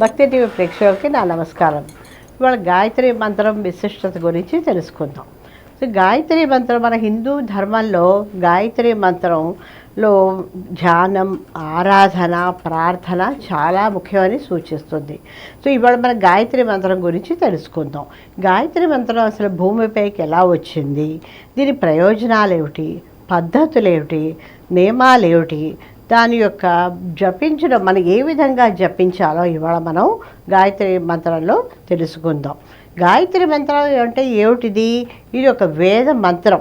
భక్తి టీవీ ప్రేక్షకులకి నా నమస్కారం. ఇవాళ గాయత్రి మంత్రం విశిష్టత గురించి తెలుసుకుందాం. సో గాయత్రి మంత్రం మన హిందూ ధర్మంలో గాయత్రి మంత్రంలో ధ్యానం ఆరాధన ప్రార్థన చాలా ముఖ్యమని సూచిస్తుంది. సో ఇవాళ మన గాయత్రి మంత్రం గురించి తెలుసుకుందాం. గాయత్రి మంత్రం అసలు భూమిపైకి ఎలా వచ్చింది? దీని ప్రయోజనాలు ఏమిటి పద్ధతులు ఏమిటి నియమాలు ఏమిటి దాని యొక్క జపించడం మనం ఏ విధంగా జపించాలో ఇవాళ మనం గాయత్రి మంత్రంలో తెలుసుకుందాం. గాయత్రి మంత్రం అంటే ఏమిటిది? ఇది ఒక వేద మంత్రం.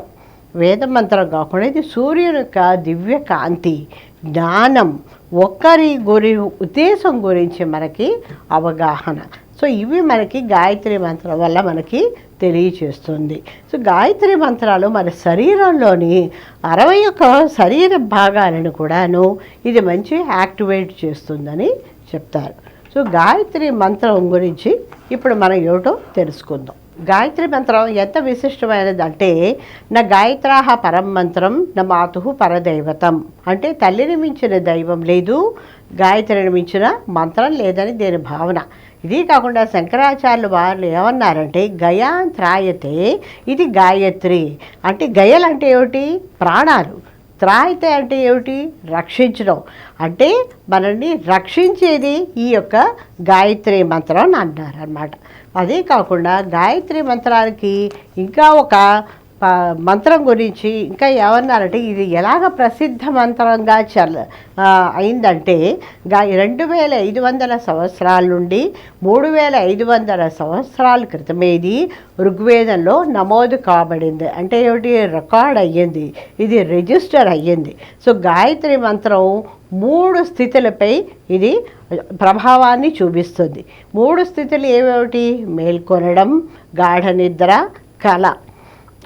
వేద మంత్రం కాకుండా ఇది సూర్యుని యొక్క దివ్య కాంతి జ్ఞానం ఒక్కరి గురి ఉద్దేశం గురించి మనకి అవగాహన. సో ఇవి మనకి గాయత్రి మంత్రం వల్ల మనకి తెలియచేస్తుంది. సో గాయత్రి మంత్రాలు మన శరీరంలోని అరవై ఒక్క శరీర భాగాలను కూడాను ఇది మంచి యాక్టివేట్ చేస్తుందని చెప్తారు. సో గాయత్రి మంత్రం గురించి ఇప్పుడు మనం ఏమిటో తెలుసుకుందాం. గాయత్రి మంత్రం ఎంత విశిష్టమైనది అంటే నా గాయత్రాహ పరం మంత్రం నా మాతు పరదైవతం. అంటే తల్లిని మించిన దైవం లేదు గాయత్రిని మించిన మంత్రం లేదని దీని భావన? ఇది కాకుండా శంకరాచార్యులు వారు ఏమన్నారంటే గయా త్రాయతే ఇది గాయత్రి. అంటే గయలు అంటే ఏమిటి? ప్రాణాలు. త్రాయితే అంటే ఏమిటి? రక్షించడం. అంటే మనల్ని రక్షించేది ఈ యొక్క గాయత్రి మంత్రం అని అన్నారు అనమాట అదే కాకుండా గాయత్రి మంత్రానికి ఇంకా ఒక మంత్రం గురించి ఇంకా ఏమన్నారంటే ఇది ఎలాగ ప్రసిద్ధ మంత్రంగా చల్ అయిందంటే రెండు వేల ఐదు వందల సంవత్సరాల నుండి మూడు వేల ఐదు వందల సంవత్సరాల క్రితమే ఇది ఋగ్వేదంలో నమోదు కాబడింది. అంటే ఏమిటి? రికార్డ్ అయ్యింది. ఇది రిజిస్టర్ అయ్యింది. సో గాయత్రి మంత్రం మూడు స్థితులపై ఇది ప్రభావాన్ని చూపిస్తుంది. మూడు స్థితులు ఏమిటి మేల్కొనడం గాఢ నిద్ర కళ.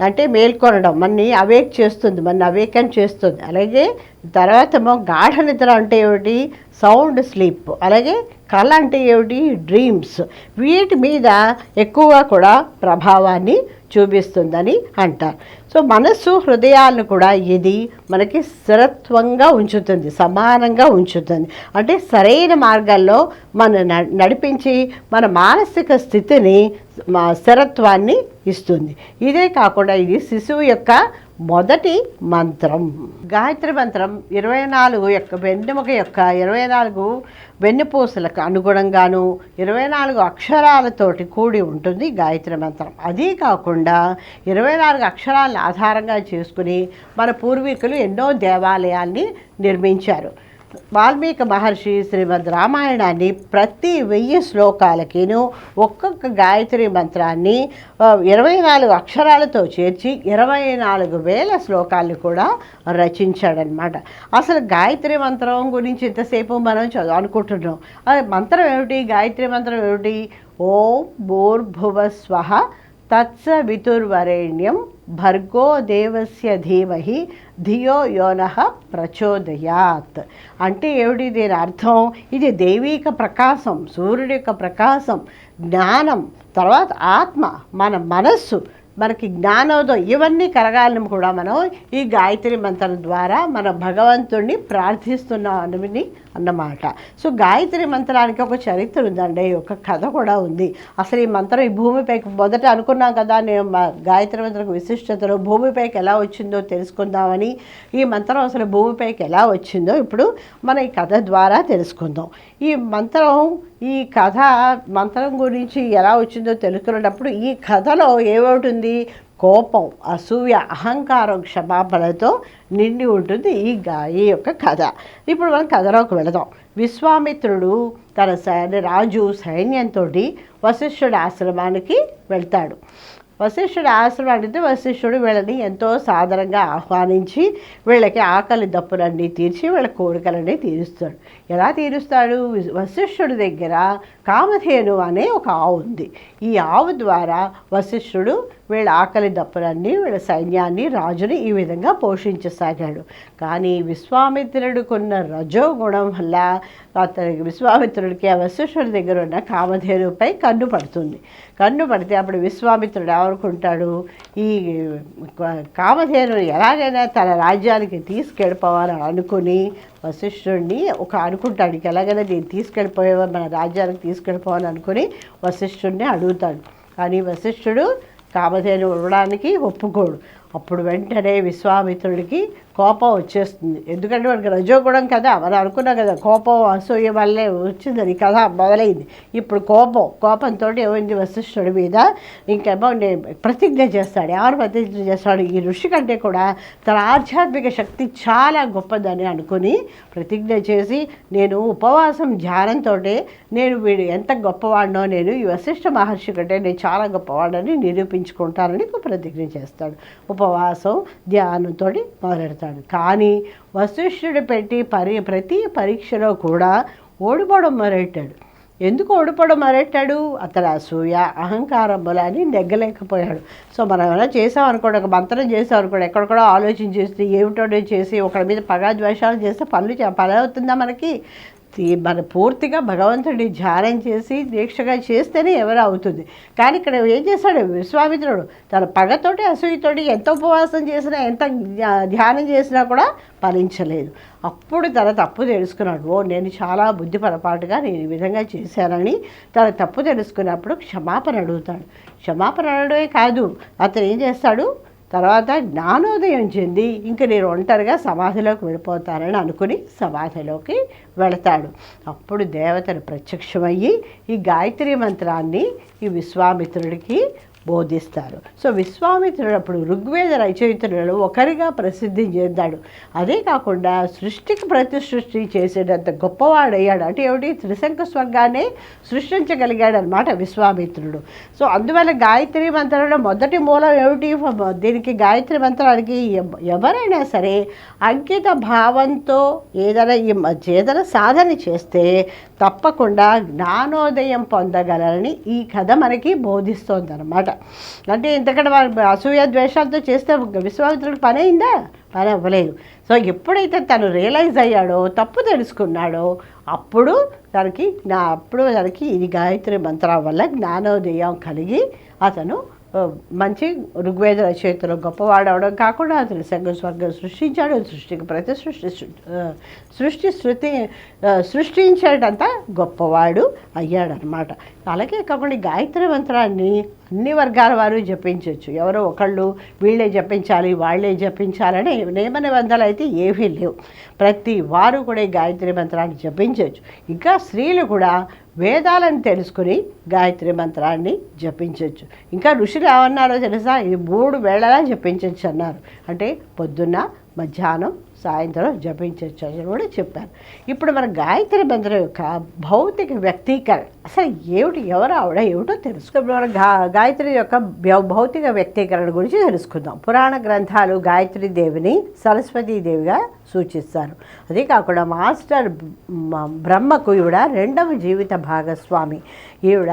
అంటే మేల్కొనడం మనని అవేక్ చేస్తుంది మన అవేకన్ చేస్తుంది. అలాగే తర్వాత గాఢ నిద్ర అంటే ఏమిటి? సౌండ్ స్లీప్ అలాగే కళ అంటే ఏమిటి? డ్రీమ్స్ వీటి మీద ఎక్కువగా కూడా ప్రభావాన్ని చూపిస్తుందని అంటారు. సో మనస్సు హృదయాలను కూడా ఇది మనకి స్థిరత్వంగా ఉంచుతుంది సమానంగా ఉంచుతుంది. అంటే సరైన మార్గాల్లో మన న- నడిపించి మన మానసిక స్థితిని స్థిరత్వాన్ని ఇస్తుంది. ఇదే కాకుండా ఇది శిశువు యొక్క మొదటి మంత్రం. గాయత్రి మంత్రం ఇరవై నాలుగు యొక్క వెన్నెముక యొక్క ఇరవై నాలుగు వెన్నుపూసలకు అనుగుణంగాను ఇరవై నాలుగు అక్షరాలతోటి కూడి ఉంటుంది గాయత్రి మంత్రం. అదీ కాకుండా ఇరవై నాలుగు అక్షరాలను ఆధారంగా చేసుకుని మన పూర్వీకులు ఎన్నో దేవాలయాల్ని నిర్మించారు. వాల్మీకి మహర్షి శ్రీమద్ రామాయణాన్ని ప్రతి వెయ్యి శ్లోకాలకిను ఒక్కొక్క గాయత్రి మంత్రాన్ని ఇరవై నాలుగు అక్షరాలతో చేర్చి ఇరవై నాలుగు వేల శ్లోకాలు కూడా రచించాడనమాట అసలు గాయత్రి మంత్రం గురించి ఇంతసేపు మనం చదువు అనుకుంటున్నాం. మంత్రం ఏమిటి? గాయత్రి మంత్రం ఏమిటి? ఓం భూర్భువ స్వహ తత్స తత్సవితుర్వరేణ్యం భర్గో దేవస్య ధీమహి ధియో యోనః ప్రచోదయాత్. అంటే ఏమిటి దీని అర్థం? ఇది దైవిక ప్రకాశం సూర్యుడి యొక్క ప్రకాశం జ్ఞానం తర్వాత ఆత్మ మన మనస్సు మనకి జ్ఞానోదయం ఇవన్నీ కలగాలని కూడా మనం ఈ గాయత్రి మంత్రం ద్వారా మన భగవంతుడిని ప్రార్థిస్తున్నామని అన్నమాట. సో గాయత్రి మంత్రానికి ఒక చరిత్ర ఉందండి. ఒక కథ కూడా ఉంది. అసలు ఈ మంత్రం ఈ భూమిపైకి మొదట అనుకున్నాం కదా నేను మా గాయత్రి మంత్రం విశిష్టతలో భూమిపైకి ఎలా వచ్చిందో తెలుసుకుందామని. ఈ మంత్రం అసలు భూమిపైకి ఎలా వచ్చిందో ఇప్పుడు మన ఈ కథ ద్వారా తెలుసుకుందాం. ఈ మంత్రం ఈ కథ మంత్రం గురించి ఎలా వచ్చిందో తెలుసుకునేటప్పుడు ఈ కథలో ఏమవుతుంది? కోపం అసూయ అహంకారం క్షమాపణతో నిండి ఉంటుంది ఈ గాయి యొక్క కథ. ఇప్పుడు మనం కథలోకి వెళదాం. విశ్వామిత్రుడు తన సైన్ రాజు సైన్యంతో వశిష్ఠుడి ఆశ్రమానికి వెళ్తాడు. వశిష్ఠుడి ఆశ్రమానికి వశిష్ఠుడు వీళ్ళని ఎంతో సాదరంగా ఆహ్వానించి వీళ్ళకి ఆకలి దప్పులన్నీ తీర్చి వీళ్ళ కోరికలన్నీ తీరుస్తాడు. ఎలా తీరుస్తాడు? వశిష్ఠుడి దగ్గర కామధేను అనే ఒక ఆవు ఉంది. ఈ ఆవు ద్వారా వశిష్ఠుడు వీళ్ళ ఆకలి దప్పులన్నీ వీళ్ళ సైన్యాన్ని రాజుని ఈ విధంగా పోషించసాగాడు. కానీ విశ్వామిత్రుడికున్న రజోగుణం వల్ల అతనికి విశ్వామిత్రుడికి ఆ వశిష్ఠుడి దగ్గర ఉన్న కామధేనుపై కన్ను పడుతుంది. కన్ను పడితే అప్పుడు విశ్వామిత్రుడు ఎవరుకుంటాడు ఈ కామధేను ఎలాగైనా తన రాజ్యానికి తీసుకెళ్ళిపోవాలని అనుకుని వశిష్ఠుడిని ఒక అనుకుంటాడు. ఎలాగైనా దీన్ని తీసుకెళ్ళిపోయే మన రాజ్యానికి తీసుకెళ్ళిపోవాలని అనుకుని వశిష్ఠుడిని అడుగుతాడు. కానీ వశిష్ఠుడు కామధేను ఇవ్వడానికి ఒప్పుకోడు. అప్పుడు వెంటనే విశ్వామిత్రుడికి కోపం వచ్చేస్తుంది. ఎందుకంటే వాడికి రజోగుణం కదా మనం అనుకున్నాం కదా కోపం అసూయ వల్లే వచ్చిందని కథ మొదలైంది. ఇప్పుడు కోపం కోపంతో ఏమైంది? వశిష్ఠుడి మీద ఇంకేమో ప్రతిజ్ఞ చేస్తాడు. ఎవరు ప్రతిజ్ఞ చేస్తాడు? ఈ ఋషి కంటే కూడా తన ఆధ్యాత్మిక శక్తి చాలా గొప్పదని అనుకుని ప్రతిజ్ఞ చేసి నేను ఉపవాసం ధ్యానంతో నేను వీడు ఎంత గొప్పవాడినో నేను ఈ వశిష్ఠ మహర్షి కంటే నేను చాలా గొప్పవాడని నిరూపించుకుంటానని ప్రతిజ్ఞ చేస్తాడు. ఉపవాసం ధ్యానంతో మొదలెడతాడు. కానీ వశిష్ఠుడు పెట్టి పరి ప్రతి పరీక్షలో కూడా ఓడిపోవడం మొదలెట్టాడు. ఎందుకు ఓడిపోవడం మొదలెట్టాడు? అతను అసూయ అహంకారం బలాన్ని నెగ్గలేకపోయాడు. సో మనం ఏమైనా చేసామనుకోండి ఒక మంత్రం చేసామనుకోండి ఎక్కడ కూడా ఆలోచన చేసి ఏమిటో చేసి ఒకరి మీద పగా ద్వేషాలు చేస్తే పనులు చే- పని అవుతుందా మనకి? మన పూర్తిగా భగవంతుడి ధ్యానం చేసి దీక్షగా చేస్తేనే ఎవరు అవుతుంది. కానీ ఇక్కడ ఏం చేశాడు విశ్వామిత్రుడు తన పగతోటి అసూయతోటి ఎంత ఉపవాసం చేసినా ఎంత ధ్యా- ధ్యానం చేసినా కూడా ఫలించలేదు. అప్పుడు తన తప్పు తెలుసుకున్నాడు. ఓ నేను చాలా బుద్ధి పొరపాటుగా నేను ఈ విధంగా చేశానని తన తప్పు తెలుసుకున్నప్పుడు క్షమాపణ అడుగుతాడు. క్షమాపణ అడగడమే కాదు అతను ఏం చేస్తాడు? తర్వాత జ్ఞానోదయం చెంది ఇంక నేను ఒంటరిగా సమాధిలోకి వెళ్ళిపోతానని అనుకుని సమాధిలోకి వెళతాడు. అప్పుడు దేవతలు ప్రత్యక్షమయ్యి ఈ గాయత్రి మంత్రాన్ని ఈ విశ్వామిత్రుడికి బోధిస్తారు. సో విశ్వామిత్రుడు అప్పుడు ఋగ్వేద రచయితలలో ఒకరిగా ప్రసిద్ధి చెందాడు. అదే కాకుండా సృష్టికి ప్రతి సృష్టి చేసేటంత గొప్పవాడయ్యాడు. అంటే ఏమిటి? త్రిశంక స్వర్గాన్ని సృష్టించగలిగాడు అనమాట విశ్వామిత్రుడు. సో అందువల్ల గాయత్రి మంత్రంలో మొదటి మూలం ఏమిటి? దీనికి గాయత్రి మంత్రానికి ఎవరైనా సరే అంకిత భావంతో ఏదైనా ఈ ఏదైనా సాధన చేస్తే తప్పకుండా జ్ఞానోదయం పొందగలరని ఈ కథ మనకి బోధిస్తోంది అనమాట అంటే ఇంతకంటే వారు అసూయ ద్వేషాలతో చేస్తే విశ్వామిత్రుడికి పని అయిందా? పని అవ్వలేదు. సో ఎప్పుడైతే తను రియలైజ్ అయ్యాడో తప్పు తెలుసుకున్నాడో అప్పుడు తనకి నా అప్పుడు తనకి ఇది గాయత్రి మంత్రం వల్ల జ్ఞానోదయం కలిగి అతను మంచి ఋగ్వేద రచయితలు గొప్పవాడవడం కాకుండా అతను సంఘ స్వర్గం సృష్టించాడు. సృష్టికి ప్రతి సృష్టి సృష్టి శృతి ఆ, సృష్టించేటంత గొప్పవాడు అయ్యాడనమాట. అలాగే కాకుండా గాయత్రి మంత్రాన్ని అన్ని వర్గాల వారు జపించవచ్చు ఎవరో ఒకళ్ళు వీళ్ళే జపించాలి వాళ్ళే జపించాలని నియమ నిబంధనలు అయితే ఏమీ లేవు. ప్రతి వారు కూడా ఈ గాయత్రి మంత్రాన్ని జపించవచ్చు ఇంకా స్త్రీలు కూడా వేదాలను తెలుసుకుని గాయత్రి మంత్రాన్ని జపించవచ్చు ఇంకా ఋషులు ఏమన్నారో తెలుసా? ఇది మూడు వేళలా జపించవచ్చు అన్నారు. అంటే పొద్దున్న మధ్యాహ్నం సాయంత్రం జపించవచ్చు అని కూడా చెప్పారు. ఇప్పుడు మన గాయత్రి మంత్రం యొక్క భౌతిక వ్యక్తీకరణ అసలు ఏమిటి ఎవరు ఆవిడ ఏమిటో తెలుసుకుందాం. ఇప్పుడు మన గా గాయత్రి యొక్క భౌతిక వ్యక్తీకరణ గురించి తెలుసుకుందాం. పురాణ గ్రంథాలు గాయత్రి దేవిని సరస్వతీ దేవిగా సూచిస్తారు. అదే కాకుండా మాస్టర్ బ్రహ్మకు ఈవిడ రెండవ జీవిత భాగస్వామి. ఈవిడ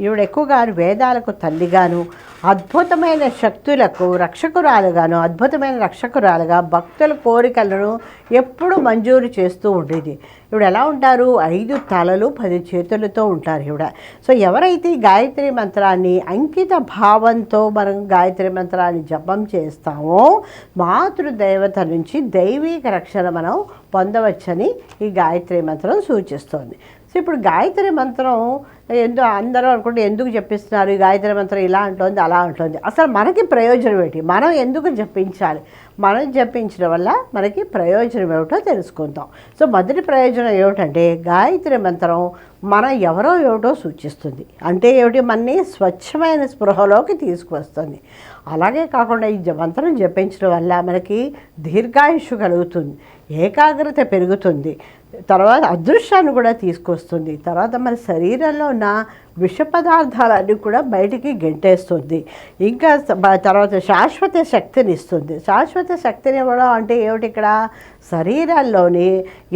ఈవిడ ఎక్కువగా వేదాలకు తల్లిగాను అద్భుతమైన శక్తులకు రక్షకురాలుగాను అద్భుతమైన రక్షకురాలుగా భక్తుల కోరికలను ఎప్పుడూ మంజూరు చేస్తూ ఉండేది. ఇవిడ ఎలా ఉంటారు? ఐదు తలలు పది చేతులతో ఉంటారు ఇవిడ. సో ఎవరైతే ఈ గాయత్రి మంత్రాన్ని అంకిత భావంతో మనం గాయత్రి మంత్రాన్ని జపం చేస్తామో మాతృదేవత నుంచి దైవీక రక్షణ మనం పొందవచ్చని ఈ గాయత్రి మంత్రం సూచిస్తోంది. సో ఇప్పుడు గాయత్రి మంత్రం ఎందు అందరూ అనుకుంటే ఎందుకు జపిస్తున్నారు? ఈ గాయత్రి మంత్రం ఇలా అంటుంది అలా అంటుంది. అసలు మనకి ప్రయోజనం ఏంటి? మనం ఎందుకు జపించాలి? మనం జపించడం వల్ల మనకి ప్రయోజనం ఏమిటో తెలుసుకుందాం. సో మొదటి ప్రయోజనం ఏమిటంటే గాయత్రి మంత్రం మన ఎవరో ఏమిటో సూచిస్తుంది. అంటే ఏమిటి? మనని స్వచ్ఛమైన స్పృహలోకి తీసుకువస్తుంది. అలాగే కాకుండా ఈ జ- మంత్రం జపించడం వల్ల మనకి దీర్ఘాయుషు కలుగుతుంది ఏకాగ్రత పెరుగుతుంది. తర్వాత అదృశ్యాన్ని కూడా తీసుకొస్తుంది. తర్వాత మన శరీరంలో ఉన్న విష పదార్థాలన్నీ కూడా బయటికి గెంటేస్తుంది. ఇంకా తర్వాత శాశ్వత శక్తిని ఇస్తుంది. శాశ్వత శక్తిని ఇవ్వడం అంటే ఏమిటి ఇక్కడ? శరీరంలోని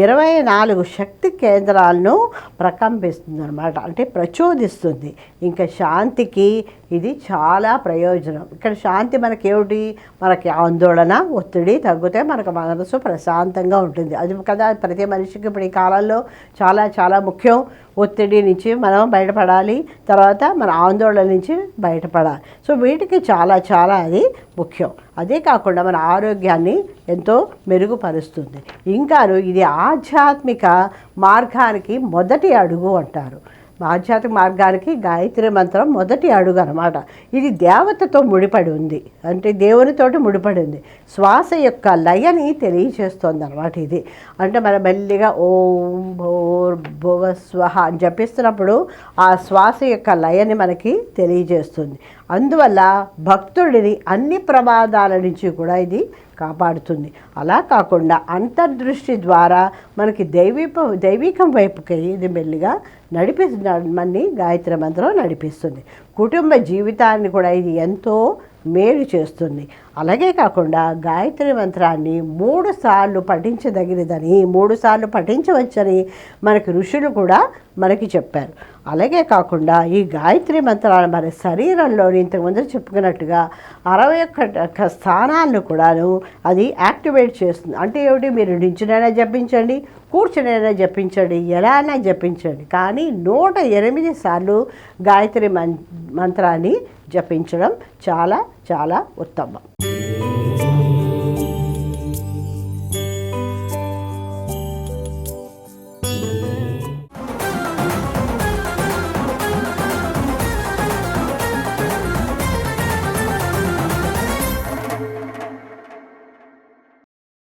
ఇరవై నాలుగు శక్తి కేంద్రాలను ప్రకంపిస్తుంది అనమాట అంటే ప్రచోదిస్తుంది. ఇంకా శాంతికి ఇది చాలా ప్రయోజనం. ఇక్కడ శాంతి మనకి ఏమిటి మనకి ఆందోళన ఒత్తిడి తగ్గితే మనకు మనసు ప్రశాంతంగా ఉంటుంది. అది కదా ప్రతి మనిషికి ఇప్పుడు ఈ కాలంలో చాలా చాలా ముఖ్యం. ఒత్తిడి నుంచి మనం బయటపడాలి. తర్వాత మన ఆందోళన నుంచి బయటపడాలి. సో వీటికి చాలా చాలా అది ముఖ్యం. అదే కాకుండా మన ఆరోగ్యాన్ని ఎంతో మెరుగుపరుస్తుంది. ఇంకాను ఇది ఆధ్యాత్మిక మార్గానికి మొదటి అడుగు అంటారు. ఆధ్యాత్మిక మార్గానికి గాయత్రి మంత్రం మొదటి అడుగు అనమాట ఇది దేవతతో ముడిపడి ఉంది. అంటే దేవునితోటి ముడిపడి ఉంది. శ్వాస యొక్క లయని తెలియచేస్తుంది అనమాట ఇది. అంటే మన మెల్లిగా ఓం భోర్ భువ స్వహ అని జపిస్తున్నప్పుడు ఆ శ్వాస యొక్క లయని మనకి తెలియజేస్తుంది. అందువల్ల భక్తుడిని అన్ని ప్రమాదాల నుంచి కూడా ఇది కాపాడుతుంది. అలా కాకుండా అంతర్దృష్టి ద్వారా మనకి దైవీప దైవికం వైపుకి ఇది మెల్లిగా నడిపి మన్ని గాయత్రి మంత్రం నడిపిస్తుంది. కుటుంబ జీవితాన్ని కూడా ఇది ఎంతో మేలు చేస్తుంది. అలాగే కాకుండా గాయత్రి మంత్రాన్ని మూడు సార్లు పఠించదగినదని మూడు సార్లు పఠించవచ్చని మనకి ఋషులు కూడా మనకి చెప్పారు. అలాగే కాకుండా ఈ గాయత్రి మంత్రాలు మన శరీరంలోని ఇంతకుముందు చెప్పుకున్నట్టుగా అరవై ఒక్క స్థానాలను కూడాను అది యాక్టివేట్ చేస్తుంది. అంటే ఏమిటి? మీరు నించునైనా జపించండి కూర్చునైనా జపించండి ఎలా అయినా జపించండి. కానీ నూట ఎనిమిది సార్లు గాయత్రి మం మంత్రాన్ని జపించడం చాలా చాలా ఉత్తమం.